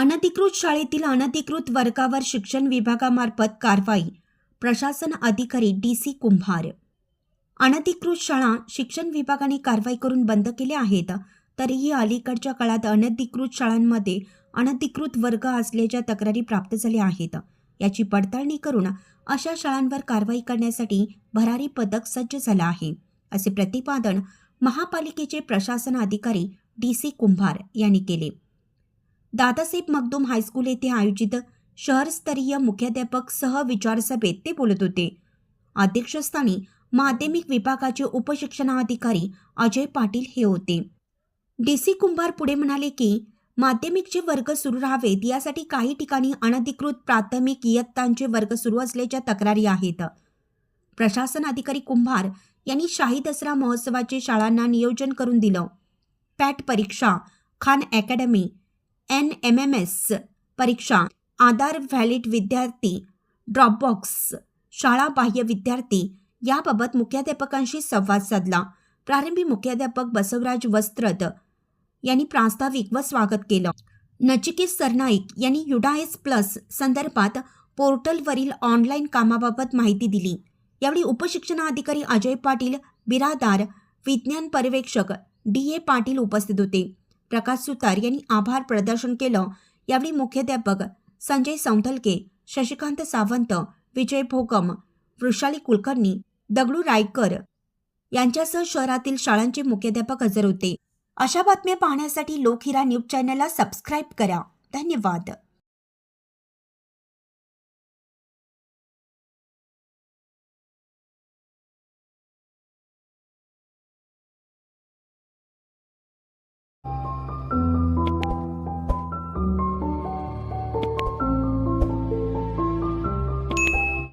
अनधिकृत शाळेतील अनधिकृत वर्गावर शिक्षण विभागामार्फत कारवाई प्रशासन अधिकारी डी सी कुंभार. अनधिकृत शाळा शिक्षण विभागाने कारवाई करून बंद केल्या आहेत तरीही अलीकडच्या काळात अनधिकृत शाळांमध्ये अनधिकृत वर्ग असल्याच्या तक्रारी प्राप्त झाल्या आहेत. याची पडताळणी करून अशा शाळांवर कारवाई करण्यासाठी भरारी पथक सज्ज झालं आहे असे प्रतिपादन महापालिकेचे प्रशासन अधिकारी डी सी कुंभार यांनी केले. दादासाहेब मगदूम हायस्कूल येथे आयोजित शहरस्तरीय मुख्याध्यापक सह विचारसभेत ते बोलत होते. अध्यक्षस्थानी माध्यमिक विभागाचे उपशिक्षणाधिकारी अजय पाटील हे होते. डी सी कुंभार पुढे म्हणाले की माध्यमिकचे वर्ग सुरू राहावेत यासाठी काही ठिकाणी अनधिकृत प्राथमिक इयत्तांचे वर्ग सुरू असल्याच्या तक्रारी आहेत. प्रशासन अधिकारी कुंभार यांनी शाही दसरा महोत्सवाचे शाळांना नियोजन करून दिलं. पॅट परीक्षा Khan Academy N M M S परीक्षा आधार व्हॅलिड विद्यार्थी ड्रॉपबॉक्स शाळा बाह्य विद्यार्थी याबाबत मुख्याध्यापकांशी संवाद साधला. प्रारंभी मुख्याध्यापक बसवराज वस्त्रद यांनी प्रास्ताविक व स्वागत केलं. नचिकेत सरनाईक यांनी युडाएस प्लस संदर्भात पोर्टलवरील ऑनलाईन कामाबाबत माहिती दिली. यावेळी उपशिक्षणाधिकारी अजय पाटील बिरादार विज्ञान पर्यवेक्षक डी ए पाटील उपस्थित होते. प्रकाश सुतार यांनी आभार प्रदर्शन केलं. यावेळी मुख्याध्यापक संजय सौंथलके शशिकांत सावंत विजय भोगम वृषाली कुलकर्णी दगडू रायकर यांच्यासह शहरातील शाळांचे मुख्याध्यापक हजर होते. अशा बातम्या पाहण्यासाठी लोकहिरा न्यूज चॅनलला सबस्क्राईब करा. धन्यवाद.